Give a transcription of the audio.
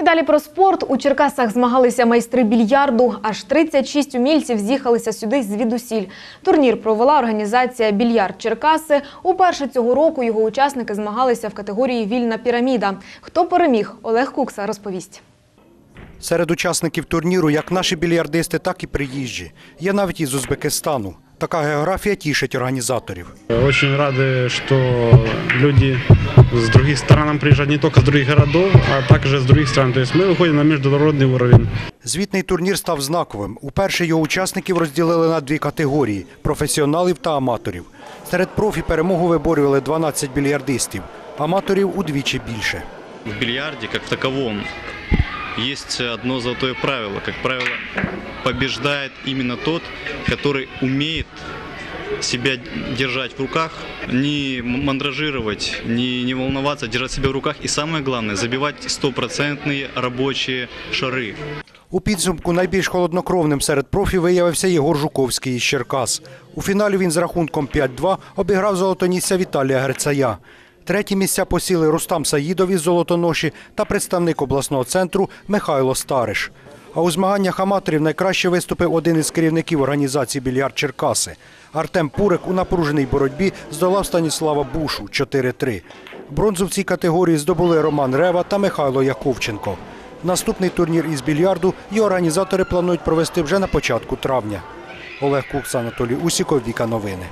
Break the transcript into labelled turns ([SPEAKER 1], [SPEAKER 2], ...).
[SPEAKER 1] І далі про спорт. У Черкасах змагалися майстри більярду. Аж 36 умільців з'їхалися сюди звідусіль. Турнір провела організація «Більярд Черкаси». Уперше цього року його учасники змагалися в категорії «Вільна піраміда». Хто переміг? Олег Кукса розповість.
[SPEAKER 2] Серед учасників турніру як наші більярдисти, так і приїжджі. Є навіть із Узбекистану. Така географія тішить організаторів.
[SPEAKER 3] Очень рады, что люди с других стран нам приезжают не только с других городов, а также с других стран. То есть мы выходим на международный уровень.
[SPEAKER 2] Звітний турнір став знаковим. Уперше його учасників розділили на дві категорії професіоналів та аматорів. Серед профі перемогу виборювали 12 більярдистів, аматорів удвічі більше.
[SPEAKER 4] В бильярде, как в таковом, есть одно золотое правило. Как правило, побеждает именно тот, который умеет себя держать в руках, не м- мандражировать, не, не волноваться, держать себя в руках и самое главное, забивать стопроцентные рабочие шары.
[SPEAKER 2] У підсумку найбільш холоднокровним серед профі виявився Єгор Жуковський із Черкас. У фіналі він з рахунком 5-2 обіграв золотонісця Віталія Грицая. Треті місця посіли Рустам Саїдов із Золотоноші та представник обласного центру Михайло Стариш. А у змаганнях аматорів найкраще виступив один із керівників організації «Більярд Черкаси». Артем Пурик у напруженій боротьбі здолав Станіслава Бушу 4-3. Бронзу в цій категорії здобули Роман Рева та Михайло Яковченко. Наступний турнір із більярду і організатори планують провести вже на початку травня. Олег Кукс, Анатолій Усіков, Віка Новини.